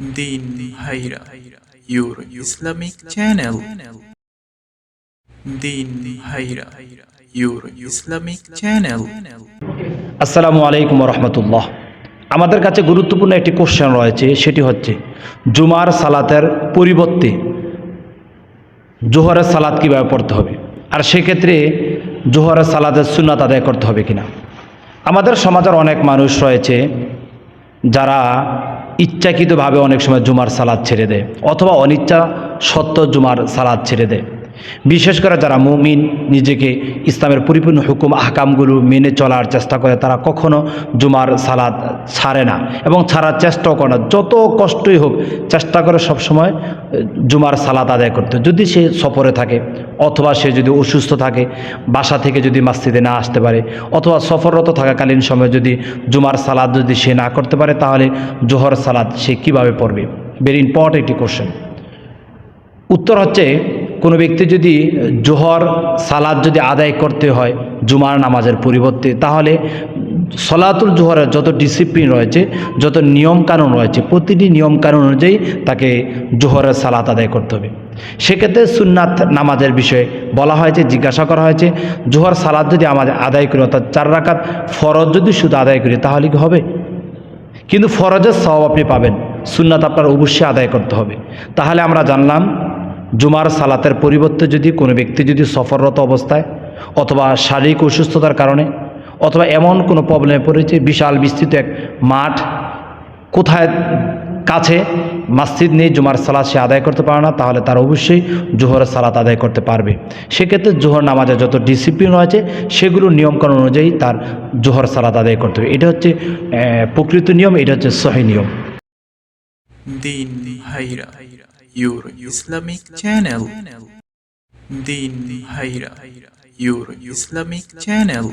Deen your Islamic channel. Deen your Islamic channel. আসসালামু আলাইকুম রহমতুল্লাহ আমাদের কাছে গুরুত্বপূর্ণ একটি কোশ্চেন রয়েছে, সেটি হচ্ছে, জুমার সালাতের পরিবর্তে জোহরের সালাত কীভাবে পড়তে হবে? আর সেক্ষেত্রে জোহরের সালাতের সুন্নাত আদায় করতে হবে কিনা? আমাদের সমাজের অনেক মানুষ রয়েছে যারা ইচ্ছাকৃতভাবে অনেক সময় জুমার সালাদ ছেড়ে দেয় অথবা অনিচ্ছা সত্য জুমার সালাদ ছেড়ে দেয়। বিশেষ করে যারা মুমিন, নিজেকে ইসলামের পরিপূর্ণ হুকুম, আহকামগুলো মেনে চলার চেষ্টা করে, তারা কখনো জুমার সালাদ ছাড়ে না এবং ছাড়ার চেষ্টাও করে না। যত কষ্টই হোক, চেষ্টা করে সবসময় জুমার সালাদ আদায় করতে। যদি সে সফরে থাকে, অথবা সে যদি অসুস্থ থাকে, বাসা থেকে যদি মাস্তিতে না আসতে পারে, অথবা সফররত থাকাকালীন সময় যদি জুমার সালাদ যদি সে না করতে পারে, তাহলে জোহর সালাদ সে কীভাবে পড়বে? ভেরি ইম্পর্টেন্ট একটি কোশ্চেন উত্তর হচ্ছে কোনো ব্যক্তি যদি জোহর সালাদ যদি আদায় করতে হয়, জুমার নামাজের পরিবর্তে, তাহলে সলাতুল জোহরের যত ডিসিপ্লিন রয়েছে, যত নিয়মকানুন রয়েছে, প্রতিটি নিয়মকানুন অনুযায়ী তাকে জোহরের সালাত আদায় করতে হবে। সেক্ষেত্রে সুন্নাত নামাজের বিষয়ে বলা হয়েছে, জিজ্ঞাসা করা হয়েছে, জোহর সালাদ যদি আমাদের আদায় করি, অর্থাৎ চার রাকাত ফরজ যদি শুধু আদায় করি, তাহলে কি হবে? কিন্তু ফরজের সব আপনি পাবেন, সুন্নাত আপনার অবশ্যই আদায় করতে হবে। তাহলে আমরা জানলাম জুমার সালাতের পরিবর্তে যদি কোনো ব্যক্তি যদি সফররত অবস্থায় অথবা শারীরিক অসুস্থতার কারণে অথবা এমন কোনো প্রবলেমে পড়েছে, বিশাল বিস্তৃত এক মাঠ, কোথায় কাছে মসজিদ নেই, জুমার সালাদ সে আদায় করতে পারে না, তাহলে তার অবশ্যই জোহরের সালাত আদায় করতে পারবে। সেক্ষেত্রে জোহর নামাজের যত ডিসিপ্লিন রয়েছে, সেগুলো নিয়মকানুন অনুযায়ী তার জোহর সালাত আদায় করতে হবে। এটা হচ্ছে প্রকৃত নিয়ম, এটা হচ্ছে সহি নিয়ম। দিন ভাইরা ইউর ইসলামিক চ্যানেল দিন ভাইরা ইউর ইসলামিক চ্যানেল